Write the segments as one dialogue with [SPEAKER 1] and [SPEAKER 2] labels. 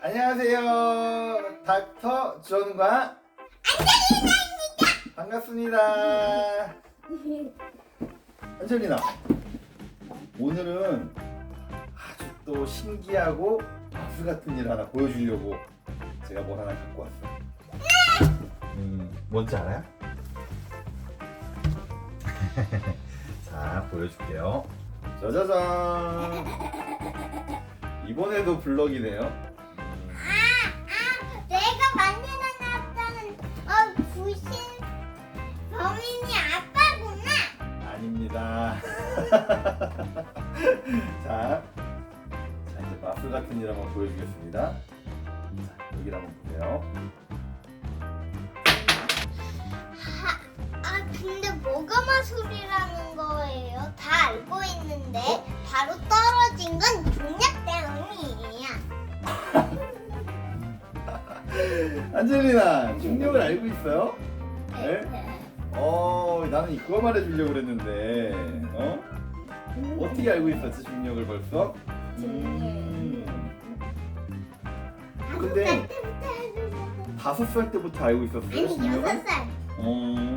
[SPEAKER 1] 안녕하세요. 닥터 존과 반갑습니다. 안젤리나. 오늘은 아주 또 신기하고 박수 같은 일 하나 보여주려고 제가 뭘 하나 갖고 왔어요. 음, 뭔지 알아요? 자, 보여줄게요. 짜자잔. 이번에도 블럭이네요.
[SPEAKER 2] 내가 만들어놨다는 어 부신 범인이 아빠구나.
[SPEAKER 1] 아닙니다. 자, 자 이제 마술 같은 일 한번 보여주겠습니다. 자, 여기를 한번 보세요.
[SPEAKER 2] 뭐가 마술이라는 거예요? 다 알고 있는데 바로 떨어진 건 종약 때문이에요.
[SPEAKER 1] 안젤리나, 중력을 알고 있어요? 네?
[SPEAKER 2] 네.
[SPEAKER 1] 어, 나는 그거 말해주려고 그랬는데, 어? 어떻게 알고 있었지, 중력을 벌써? 음. 근데
[SPEAKER 2] 다섯 살 때부터 알고 있었어요. 아니
[SPEAKER 1] 중력을?
[SPEAKER 2] 여섯 살.
[SPEAKER 1] 음.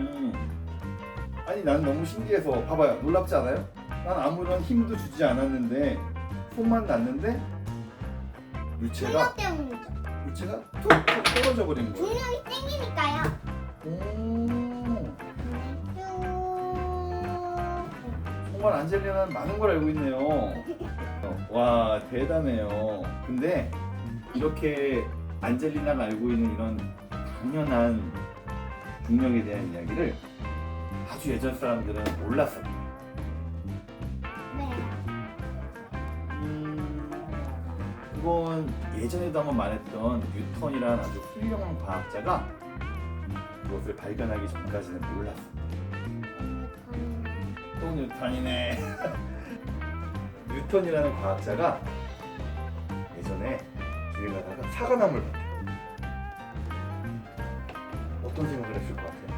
[SPEAKER 1] 아니 나는 너무 신기해서 봐봐요 놀랍지 않아요? 난 아무런 힘도 주지 않았는데 손만 놨는데 물체가
[SPEAKER 2] 때문이죠.
[SPEAKER 1] 물체가 툭툭 떨어져 버린 거예요.
[SPEAKER 2] 종약이 땡기니까요.
[SPEAKER 1] 오,
[SPEAKER 2] 쭉.
[SPEAKER 1] 정말 안젤리나는 많은 걸 알고 있네요. 어, 와 대단해요. 근데 이렇게 안젤리나가 알고 있는 이런 당연한 중력에 대한 이야기를 아주 예전 사람들은 몰랐어요.
[SPEAKER 2] 네.
[SPEAKER 1] 음, 그건 예전에도 한번 말했던 뉴턴이라는 아주 훌륭한 과학자가 그것을 발견하기 전까지는 몰랐어. 또 뉴턴이네. 뉴턴이라는 과학자가 예전에 길을 가다가 사과나무를 봤대. 어떤 생각을 했을 것 같아요?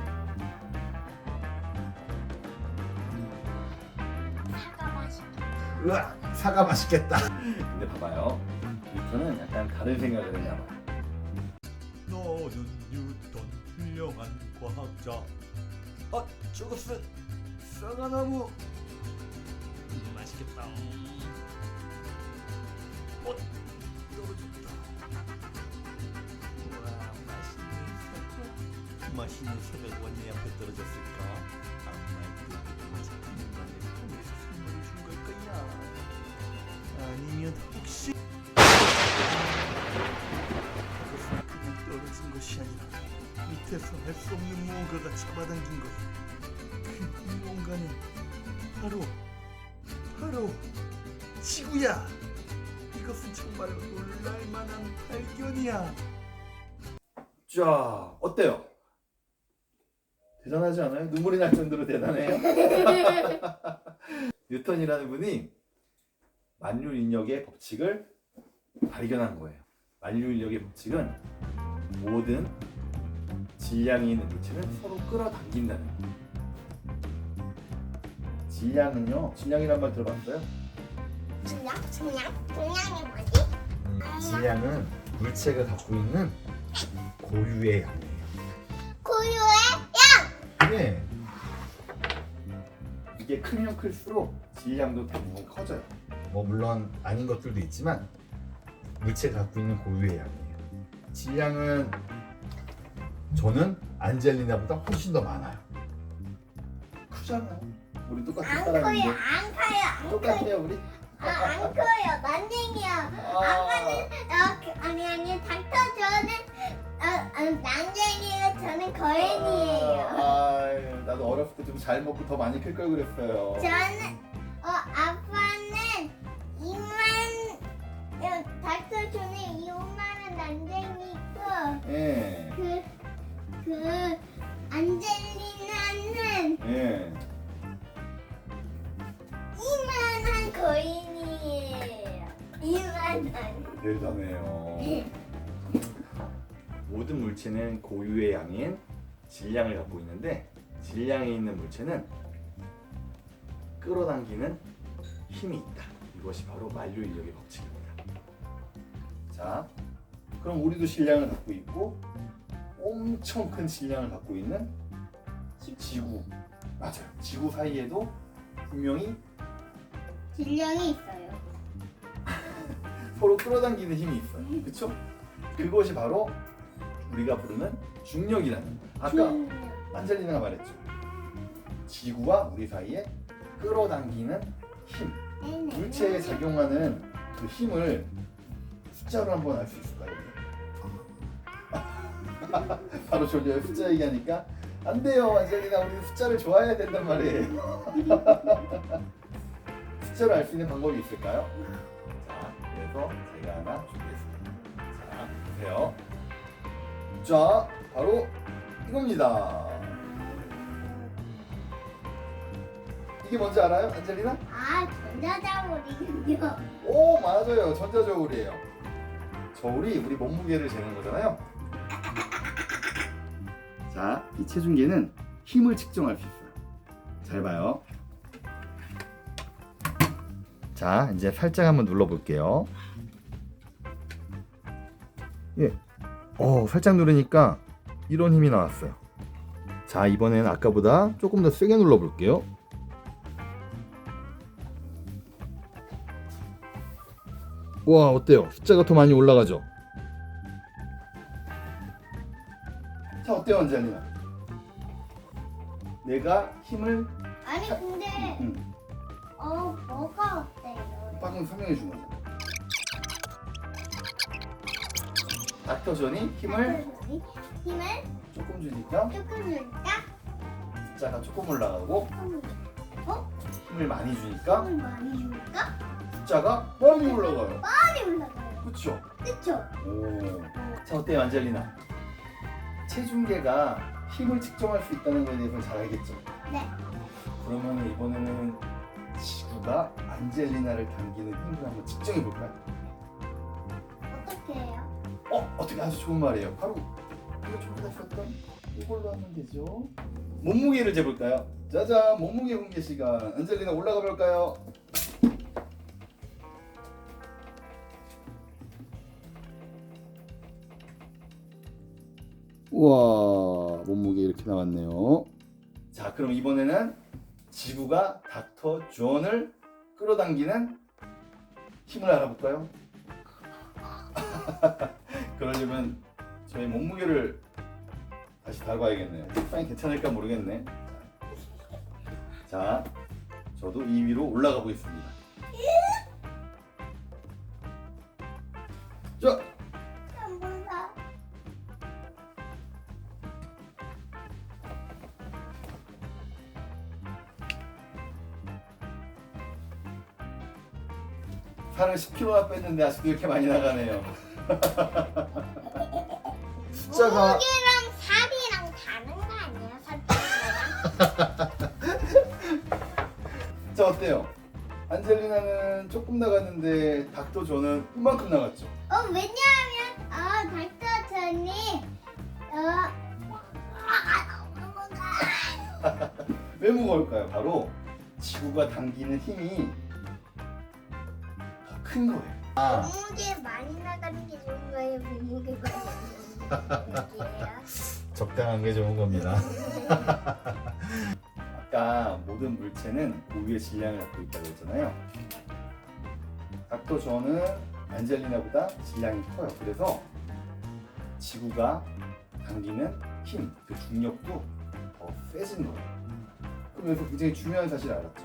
[SPEAKER 1] 으아, 사과 맛있겠다. 근데 봐봐요. 뉴턴은 약간 다른 생각을 했나 봐.
[SPEAKER 3] 너는 뉴턴 훌륭한 과학자. 아, 저것은 사과나무. 음, 맛있겠다. 어, 떨어졌다. 와, 맛있는 사과. 맛있는 사과가 내 앞에 떨어졌을까? 아니면 혹시 그냥 떨어진 것이 아니라 밑에서 할수 없는 무언가가 잡아당긴 것. 그 무언가는 바로 바로 지구야. 이것은 정말로 놀랄만한 발견이야.
[SPEAKER 1] 자, 어때요? 대단하지 않아요? 눈물이 날 정도로 대단해요? 뉴턴이라는 분이 만유인력의 법칙을 발견한 거예요. 만유인력의 법칙은 모든 질량이 있는 물체는 서로 끌어당긴다는 거예요. 질량은요, 질량이란 말 들어봤어요?
[SPEAKER 2] 중량? 중량? 중량이 뭐지?
[SPEAKER 1] 질량은 물체가 갖고 있는 고유의 양이에요.
[SPEAKER 2] 고유의
[SPEAKER 1] 네. 이게 크면 클수록 질량도 대부분 커져요. 뭐 물론 아닌 것들도 있지만 물체가 갖고 있는 고유의 양이에요. 질량은 저는 안젤리나보다 훨씬 더 많아요. 크잖아요. 우리 똑같은
[SPEAKER 2] 안 커요.
[SPEAKER 1] 사람인데
[SPEAKER 2] 안 커요. 안 커요.
[SPEAKER 1] 똑같아요 우리.
[SPEAKER 2] 아, 안 커요. 난쟁이야. 아빠는 어, 그- 아니 아니 닥터 저는 어, 어, 난쟁이고 저는 거인이에요.
[SPEAKER 1] 아, 나도 어렸을 때 좀 잘 먹고 더 많이 클 걸 그랬어요.
[SPEAKER 2] 저는
[SPEAKER 1] 대단해요. 모든 물체는 고유의 양인 질량을 갖고 있는데 질량에 있는 물체는 끌어당기는 힘이 있다. 이것이 바로 만류 인력의 법칙입니다. 자, 그럼 우리도 질량을 갖고 있고 엄청 큰 질량을 갖고 있는 지구 맞아요. 지구 사이에도 분명히
[SPEAKER 2] 질량이 있어요.
[SPEAKER 1] 서로 끌어당기는 힘이 있어요. 그렇죠? 그것이 바로 우리가 부르는 중력이라는 거예요. 아까. 안젤리나가 말했죠. 지구와 우리 사이에 끌어당기는 힘,
[SPEAKER 2] 네네.
[SPEAKER 1] 물체에 작용하는 그 힘을 숫자로 한번 알 수 있을까요? 바로 졸려요. 숫자 얘기하니까 안 돼요, 안젤리나. 우리 숫자를 좋아해야 된단 말이에요. 숫자로 알 수 있는 방법이 있을까요? 자, 그래서 제가 하나 준비했습니다. 자, 보세요. 자, 바로 이겁니다. 이게 뭔지 알아요, 안젤리나?
[SPEAKER 2] 아 전자자물이군요.
[SPEAKER 1] 오 맞아요 전자저울이에요 저울이 우리 몸무게를 재는 거잖아요 자 이 체중계는 힘을 측정할 수 있어요 잘 봐요 자 이제 살짝 한번 눌러 볼게요 예. 어 살짝 누르니까 이런 힘이 나왔어요 자 이번에는 아까보다 조금 더 세게 눌러 볼게요 와 어때요? 숫자가 더 많이 올라가죠? 자 어때요 언제나? 내가 힘을
[SPEAKER 2] 아니 근데
[SPEAKER 1] 음,
[SPEAKER 2] 어 뭐가 어때요?
[SPEAKER 1] 방금 설명해 준 거잖아 닥터 존이 힘을
[SPEAKER 2] 힘을
[SPEAKER 1] 조금 주니까
[SPEAKER 2] 조금 줄까?
[SPEAKER 1] 숫자가 조금 올라가고
[SPEAKER 2] 조금 어?
[SPEAKER 1] 힘을 많이 주니까
[SPEAKER 2] 조금 많이 줄까?
[SPEAKER 1] 숫자가 많이 올라가요
[SPEAKER 2] 많이 올라가요.
[SPEAKER 1] 그쵸?
[SPEAKER 2] 그쵸?
[SPEAKER 1] 오. 자 어때요 안젤리나? 체중계가 힘을 측정할 수 있다는 거에 대해서 잘 알겠죠?
[SPEAKER 2] 네.
[SPEAKER 1] 그러면 이번에는 지구가 안젤리나를 당기는 힘을 한번 측정해 볼까요?
[SPEAKER 2] 어
[SPEAKER 1] 어떻게 아주 좋은 말이에요. 바로 이거 저기다 썼던 이걸로 하면 되죠. 몸무게를 재볼까요? 짜잔 몸무게 공개 시간. 안젤리나 올라가 볼까요? 우와 몸무게 이렇게 나왔네요. 자 그럼 이번에는 지구가 닥터 존을 끌어당기는 힘을 알아볼까요? 그러려면 저희 몸무게를 다시 다봐야겠네요. 사인 괜찮을까 모르겠네. 자, 저도 2위로 올라가 보겠습니다. 자. 살을 10kg나 뺐는데 아직도 이렇게 많이 나가네요. 숫자가
[SPEAKER 2] 무게랑 살이랑 다른 거 아니에요? 살찌랑
[SPEAKER 1] 자 어때요? 안젤리나는 조금 나갔는데 닥터 존은 이만큼 나갔죠.
[SPEAKER 2] 어 왜냐하면 어 닥터 전이 어
[SPEAKER 1] 왜 무거울까요? 바로 지구가 당기는 힘이 더 큰 거예요. 아,
[SPEAKER 2] 몸무게 많이 나가는 게 좋은 거예요? 몸무게 많이 나가는 게
[SPEAKER 1] 적당한 게 좋은 겁니다. 아까 모든 물체는 고유의 질량을 갖고 있다고 했잖아요. 닥터 존은 안젤리나보다 질량이 커요. 그래서 지구가 당기는 힘, 그 중력도 더 세진 거예요. 여기서 굉장히 중요한 사실을 알았죠.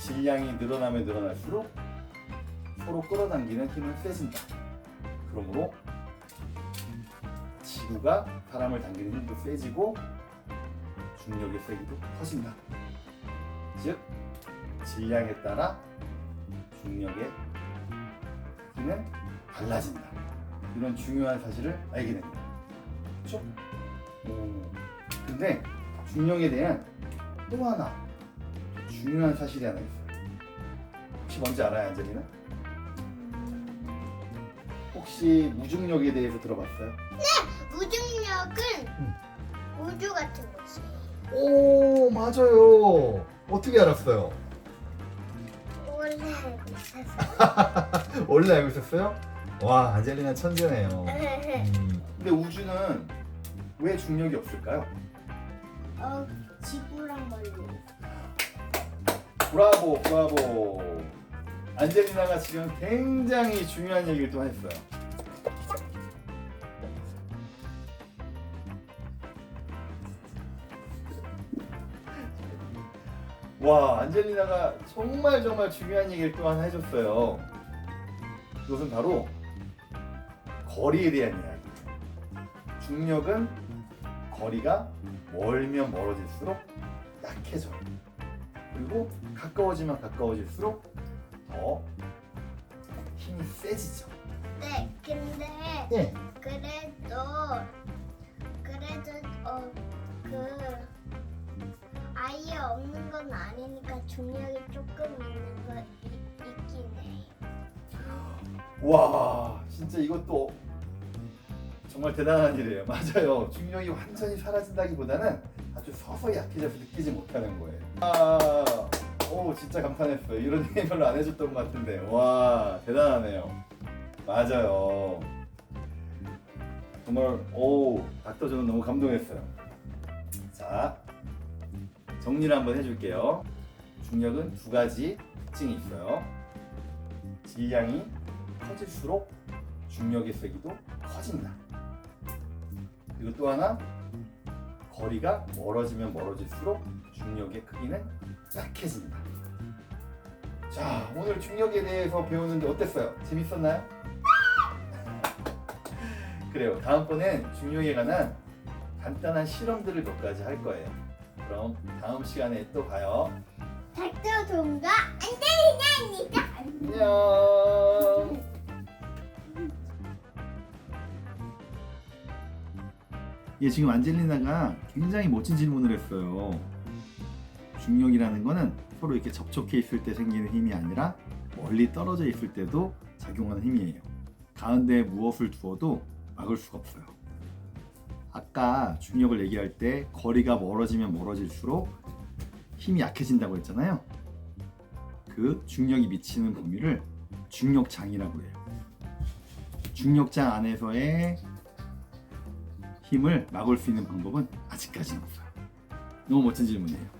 [SPEAKER 1] 질량이 늘어나면 늘어날수록 서로 끌어당기는 힘은 세진다. 그러므로 지구가 사람을 당기는 힘도 세지고 중력의 세기도 커진다. 즉 질량에 따라 중력의 크기는 달라진다. 이런 중요한 사실을 알게 됩니다. 그렇죠? 오. 근데 중력에 대한 또 하나 중요한 사실이 하나 있어요. 혹시 뭔지 알아요, 안젤리나? 혹시 무중력에 대해서 들어봤어요?
[SPEAKER 2] 무중력은
[SPEAKER 1] 음.
[SPEAKER 2] 우주 같은 곳이에요.
[SPEAKER 1] 오 맞아요. 어떻게 알았어요?
[SPEAKER 2] 원래 알고 있었어요.
[SPEAKER 1] 원래 알고 있었어요? 와 안젤리나 천재네요. 음, 근데 우주는 왜 중력이 없을까요?
[SPEAKER 2] 어, 지구랑 멀리.
[SPEAKER 1] 브라보 브라보. 안젤리나가 지금 굉장히 중요한 얘기를 또 했어요. 와 안젤리나가 정말 정말 중요한 얘기를 또 하나 해줬어요. 그것은 바로 거리에 대한 이야기. 중력은 거리가 멀면 멀어질수록 약해져요. 그리고 가까워지면 가까워질수록 더 힘이 세지죠.
[SPEAKER 2] 네, 근데
[SPEAKER 1] 예.
[SPEAKER 2] 그래도 그래도 어 그 아예 없는 건 아니니까 중력이 조금 있는 거 이- 있긴 해요.
[SPEAKER 1] 와, 진짜 이것도 정말 대단한 일이에요. 맞아요. 중력이 완전히 사라진다기보다는 아주 서서히 약해져서 느끼지 못하는 거예요. 아, 오, 진짜 감탄했어요. 이런 얘기 별로 안 해줬던 것 같은데. 와, 대단하네요. 맞아요. 정말, 오, 닥터 저는 너무 감동했어요. 자, 정리를 한번 해줄게요. 중력은 두 가지 특징이 있어요. 질량이 커질수록 중력의 세기도 커진다. 그리고 또 하나 거리가 멀어지면 멀어질수록 중력의 크기는 약해진다. 자, 오늘 중력에 대해서 배우는데 어땠어요? 재밌었나요? 그래요. 다음번엔 중력에 관한 간단한 실험들을 몇 가지 할 거예요. 그럼 다음 시간에 또 봐요.
[SPEAKER 2] 닥터 동과 안젤리나입니다.
[SPEAKER 1] 안녕. 예, 지금 안젤리나가 굉장히 멋진 질문을 했어요. 중력이라는 거는 서로 이렇게 접촉해 있을 때 생기는 힘이 아니라 멀리 떨어져 있을 때도 작용하는 힘이에요. 가운데에 무엇을 두어도 막을 수가 없어요. 아까 중력을 얘기할 때 거리가 멀어지면 멀어질수록 힘이 약해진다고 했잖아요. 그 중력이 미치는 범위를 중력장이라고 해요. 중력장 안에서의 힘을 막을 수 있는 방법은 아직까지는 없어요. 너무 멋진 질문이에요.